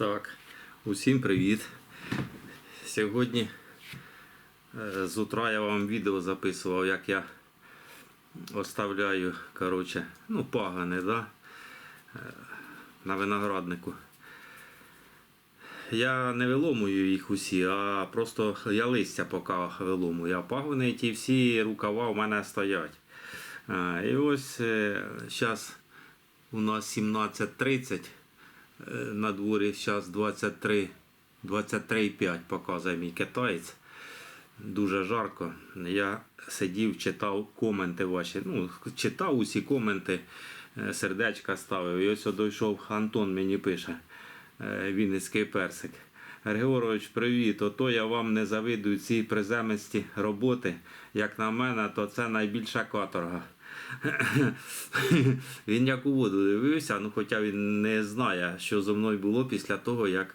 Так, усім привіт. Сьогодні е, з утра я вам відео записував, як я оставляю, коротше, ну, пагани, да? е, на винограднику. Я не виломую їх усі, а просто я листя поки виломую. А пагони ті всі рукава у мене стоять. Е, І ось зараз у нас 17.30. На дворі зараз 23, 23,5 показує мій китаєць. Дуже жарко. Я сидів, читав коменти ваші. Ну, читав усі коменти, е, сердечка ставив. І ось дійшов Антон мені пише. е, Вінницький персик. Григорович, привіт. Ото я вам не завидую ці приземисті роботи. Як на мене, то це найбільша каторга. Він як у воду дивився, ну хоча він не знає, що зо мною було після того, як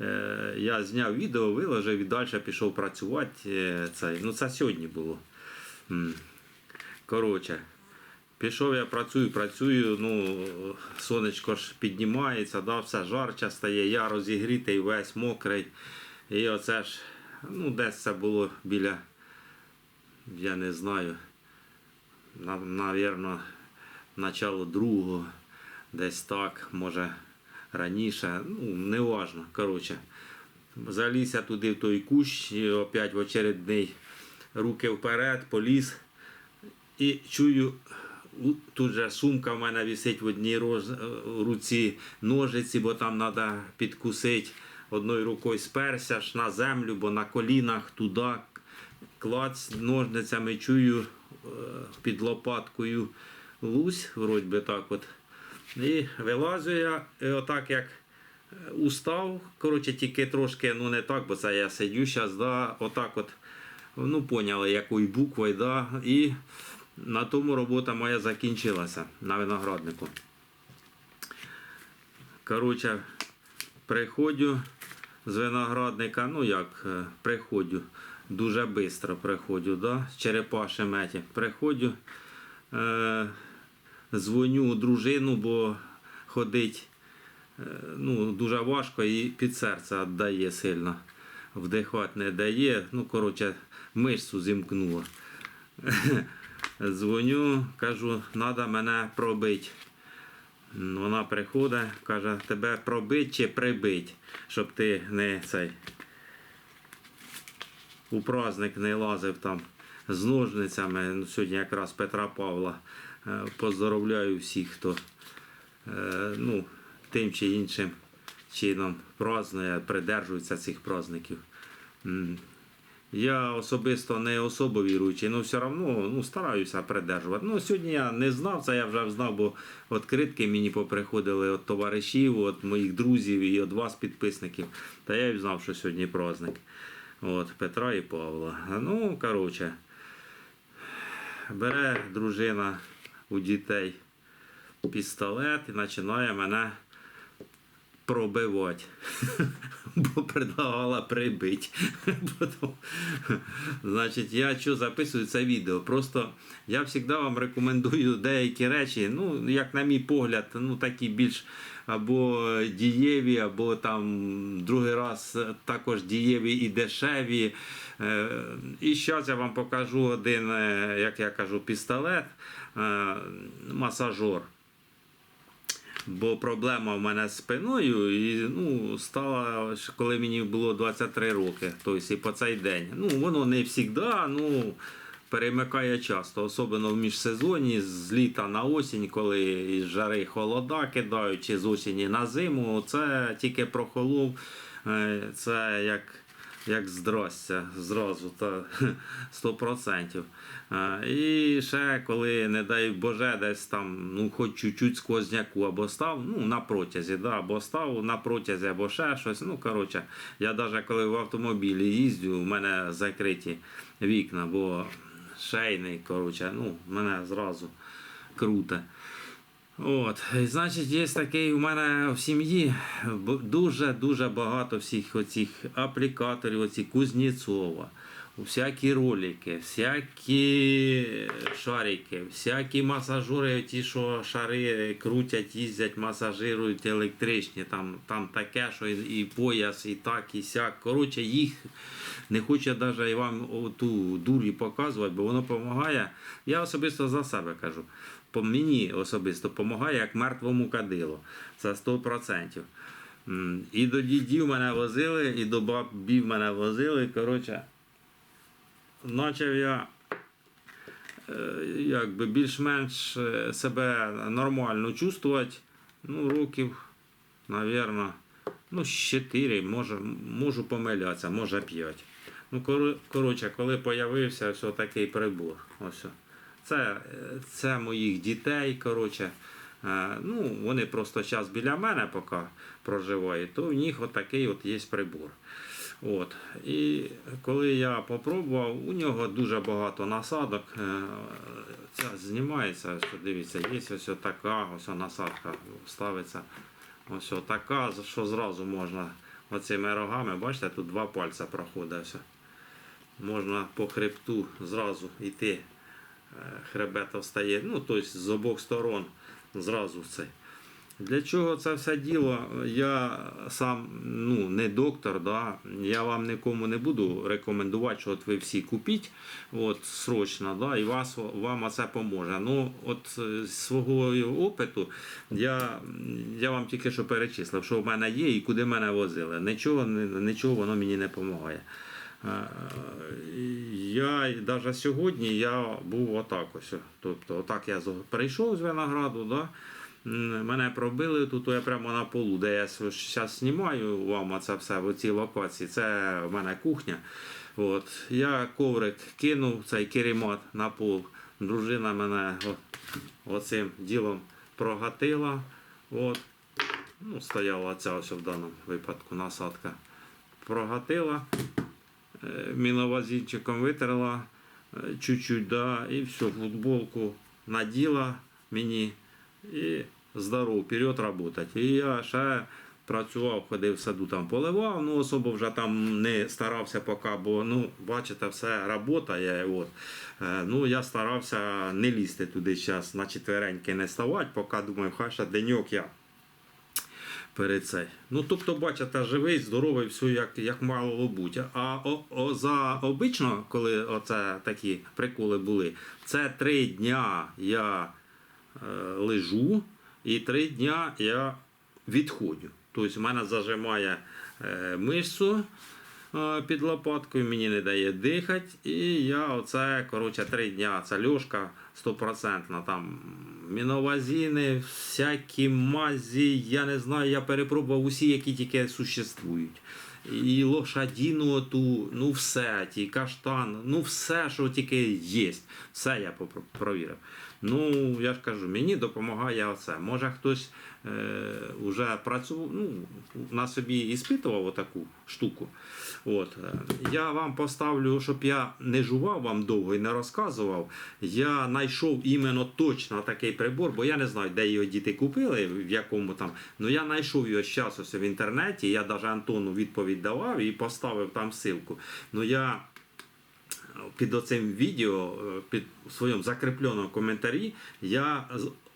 е, я зняв відео, виложив і далі пішов працювати. Е, цей. Ну це сьогодні було. Коротше, пішов я працюю, працюю, ну, сонечко ж піднімається, да, все жарче стає, я розігрітий, весь мокрий. І оце ж, ну, десь це було біля, я не знаю на- навірно, начало другого, десь так, може раніше, ну, не важно. Коротше, заліз я туди в той кущ, і опять в очередний руки вперед, поліз і чую. Тут же сумка в мене висить в одній роз- е, руці ножиці, бо там треба підкусити. Одною рукою сперся ж на землю, бо на колінах туди клац ножницями чую під лопаткою лусь, вроді би так от. І вилазю я, і отак як е, устав, коротше, тільки трошки, ну не так, бо це я сидю зараз, да, отак от, ну поняли, якою буквою, да, і на тому робота моя закінчилася на винограднику. Коротше, приходжу з виноградника, ну як е, приходжу, дуже швидко приходжу, да? з черепашим еті. Приходжу, е, дзвоню у дружину, бо ходить е, ну, дуже важко і під серце віддає сильно. Вдихати не дає. Ну, коротше, мишцю зімкнуло. Дзвоню, кажу, треба мене пробити. Вона приходить, каже, тебе пробить чи прибить, щоб ти не цей у праздник не лазив там з ножницями. Ну, Сьогодні якраз Петра Павла. Е, Поздоровляю всіх, хто е, ну, тим чи іншим чином празднує, придержується цих праздників. Я особисто не особо віруючий, але все одно ну, стараюся придержувати. Ну, сьогодні я не знав, це я вже знав, бо відкритки мені поприходили від товаришів, від моїх друзів і від вас, підписників. Та я й знав, що сьогодні праздник. От, Петра і Павла. Ну, коротше, бере дружина у дітей пістолет і починає мене пробивати. Бо предлагала прибити. Значить, я що записую це відео? Просто я завжди вам рекомендую деякі речі, ну, як на мій погляд, ну такі більш або дієві, або там другий раз також дієві і дешеві. Е, І зараз я вам покажу один, е, як я кажу, пістолет, е, масажор. Бо проблема в мене з спиною, і ну, стала, коли мені було 23 роки, тобто і по цей день. Ну, воно не завжди, ну, перемикає часто, особливо в міжсезоні, з літа на осінь, коли із жари холода кидають, чи з осені на зиму, це тільки прохолов, е, це як як здрастя зразу, та 100%. І ще коли, не дай Боже, десь там, ну, хоч чуть-чуть сквозняку або став, ну, на протязі, да, або став на протязі, або ще щось. Ну, коротше, я навіть коли в автомобілі їздю, у мене закриті вікна, бо шейний, коротше, ну, мене зразу круте. От, значить, є такий у мене в сім'ї дуже-дуже багато всіх оцих аплікаторів, оці Кузнєцова. всякі ролики, всякі шарики, всякі масажури, ті, що шари крутять, їздять, масажирують електричні, там, там таке, що і, пояс, і так, і сяк. Коротше, їх не хочу навіть вам ту дурі показувати, бо воно допомагає. Я особисто за себе кажу. По мені особисто допомагає як мертвому кадилу. Це 100%. І до дідів мене возили, і до бабів мене возили. Коротше, почав я е, якби більш-менш е, себе нормально чувствувати. Ну, років, навірно, ну, 4, може, можу помилятися, може 5. Ну, коротше, коли появився ось такий прибор. Ось. Це, е, це моїх дітей, коротше. Е, Ну, вони просто зараз біля мене поки проживають, то в них отакий от є прибор. От. І коли я попробував, у нього дуже багато насадок. Е, Ця знімається, ось дивіться, є ось така ось насадка ставиться. Ось така, що зразу можна оцими рогами, бачите, тут два пальця проходить. Можна по хребту зразу йти. Е, Хребет встає, ну, тобто з обох сторон зразу цей. Для чого це все діло? Я сам ну, не доктор, да? я вам нікому не буду рекомендувати, що от ви всі купіть от, срочно, да? і вас, вам це поможе. Ну, от е, з свого опиту я, я вам тільки що перечислив, що в мене є і куди мене возили. Нічого, нічого воно мені не допомагає. Е, Я навіть сьогодні я був отак ось. Тобто, отак я прийшов з винограду, да? Мене пробили тут я прямо на полу, де я зараз знімаю вам це все в цій локації. Це в мене кухня. От. Я коврик кинув цей керемат на пол. Дружина мене оцим ділом прогатила. От. Ну, стояла ця ось в даному випадку насадка. Прогатила е, міновазінчиком витерла е, чуть-чуть, да, і все, футболку наділа мені і здоров, вперед працювати. І я ще працював, ходив в саду, там поливав, ну особо вже там не старався поки, бо ну, бачите, все робота. Я, от. Е, ну, я старався не лізти туди зараз на четвереньки не ставати, поки думаю, хай ще деньок я перед цей. Ну, тобто, бачите, живий, здоровий, все як, як мало бути. А о, о, за обично, коли оце такі приколи були, це три дня я е, лежу і три дня я відходжу. Тобто в мене зажимає е, мишцю під лопаткою, мені не дає дихати, і я оце, коротше, три дня, це льошка стопроцентна, там міновазіни, всякі мазі, я не знаю, я перепробував усі, які тільки существують. І лошадіну ту, ну все, ті каштан, ну все, що тільки є. Все я провірив. Ну, я ж кажу, мені допомагає оце. Може хтось е, вже працював, ну, на собі іспитував отаку штуку. От. е, Я вам поставлю, щоб я не жував вам довго і не розказував. Я знайшов іменно точно такий прибор, бо я не знаю, де його діти купили, в якому там. Ну я знайшов його зараз ось в інтернеті. Я навіть Антону відповідь давав і поставив там ссылку. Ну я під оцим відео, е, під своєму закріпленому коментарі, я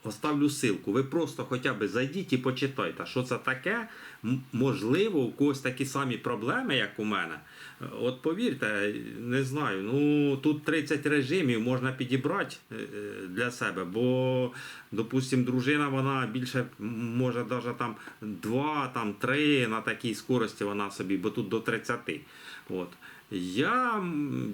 оставлю ссылку. Ви просто хоча б зайдіть і почитайте, що це таке. Можливо, у когось такі самі проблеми, як у мене. Е, От повірте, не знаю. Ну тут 30 режимів можна підібрати е, для себе, бо, допустим, дружина вона більше може навіть там 2, там 3 на такій скорості вона собі, бо тут до 30. От. Я,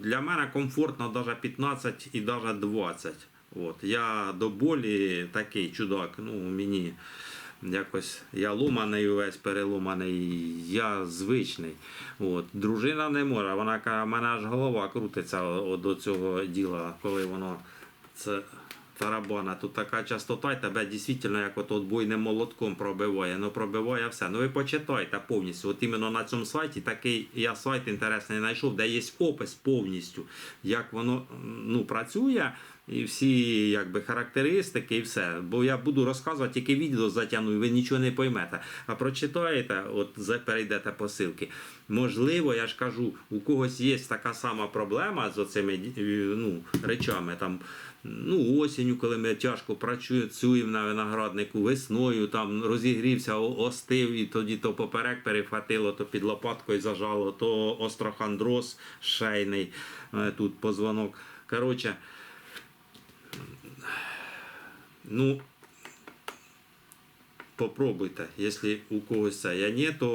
для мене комфортно навіть 15 і навіть 20. От. Я до болі такий чудак. Ну, мені якось я ломаний увесь переломаний, я звичний. От. Дружина не може. Вона каже, в мене аж голова крутиться до цього діла, коли воно це тарабана. Тут така частота, і тебе дійсно як от отбойним молотком пробиває. Ну пробиває все. Ну ви почитайте повністю. От іменно на цьому сайті такий я сайт інтересний знайшов, де є опис повністю, як воно ну, працює. і всі якби, характеристики, і все. Бо я буду розказувати, тільки відео затягну, і ви нічого не поймете. А прочитаєте, от перейдете по ссылки. Можливо, я ж кажу, у когось є така сама проблема з оцими ну, речами. Там, ну, осінню, коли ми тяжко працюємо на винограднику, весною там розігрівся, остив, і тоді то поперек перехватило, то під лопаткою зажало, то острохондроз шейний, е, тут позвонок. Коротше, ну, попробуйте, якщо у когось це я ні, то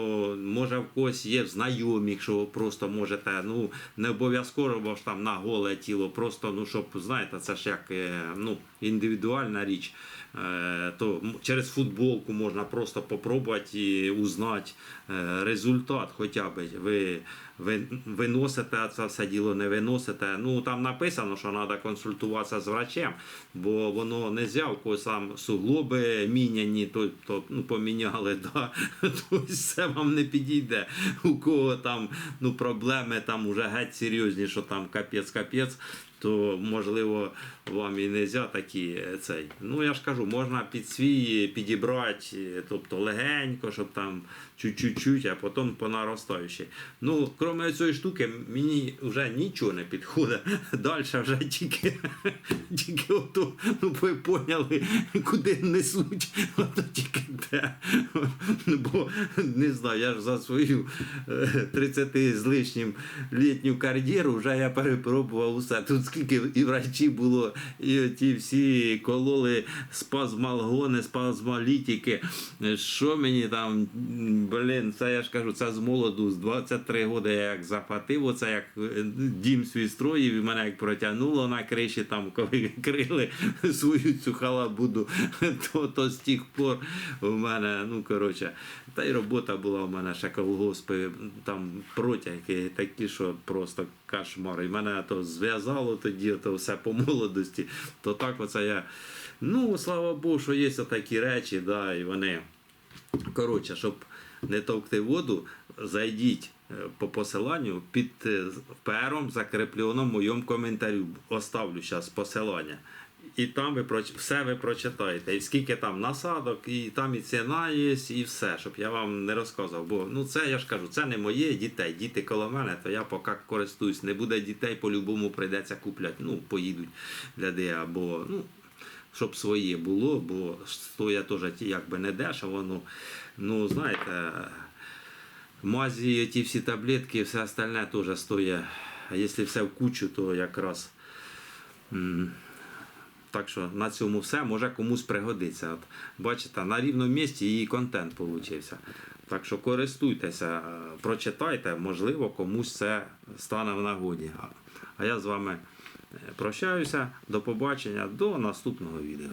може в когось є знайомі, що ви просто можете, ну не обов'язково бо ж там на голе тіло, просто ну щоб знаєте, це ж як е, ну, індивідуальна річ. Е, То через футболку можна просто попробувати і узнати е, результат хоча б. Ви, ви виносите це все діло, не виносите. Ну там написано, що треба консультуватися з врачем, бо воно не когось там суглоби міняні, то, то ну, поміняли, да, то все вам не підійде. У кого там ну, проблеми там уже геть серйозні, що там капець-капець, то можливо вам і не можна такі е, цей. Ну я ж кажу, можна під свій підібрати, е, тобто легенько, щоб там чуть-чуть, а потім по. Ну, крім цієї штуки, мені вже нічого не підходить. Далі вже тільки, тільки ото, ну ви поняли, куди несуть, ото тільки те. Бо не знаю, я ж за свою е, 30 з лишнім літню кар'єру вже я перепробував усе. Тут скільки і врачі було, і ті всі кололи спазмалгони, спазмолітики. Що мені там, блін, це я ж кажу, це з молоду, з 23 роки я як захватив, оце як е, дім свій строїв, і мене як протягнуло на криші, там, коли крили свою цю халабуду, то, то з тих пор у мене, ну коротше, та й робота була у мене ще колгоспи, там протяги такі, що просто кошмар. І мене то зв'язало тоді, то все по молодості. То так оце я. Ну, слава Богу, що є такі речі, да, і вони. Коротше, щоб не товкти воду, зайдіть е, по посиланню під е, пером закріплено в моєму коментарю. Оставлю зараз посилання. І там ви все ви прочитаєте. І скільки там насадок, і там і ціна є, і все, щоб я вам не розказував. Бо ну це я ж кажу, це не моє дітей. Діти коло мене, то я поки користуюсь. Не буде дітей, по-любому прийдеться купляти. Ну, поїдуть гляди, або ну, щоб своє було, бо стоять теж якби не дешево. Ну, ну знаєте, мазі, ті всі таблетки, все остальне теж стоїть. А якщо все в кучу, то якраз. Так що на цьому все може комусь пригодиться. От, бачите, на рівному місці і контент получився. Так що користуйтеся, прочитайте, можливо, комусь це стане в нагоді. А- А я з вами е, прощаюся. До побачення, до наступного відео.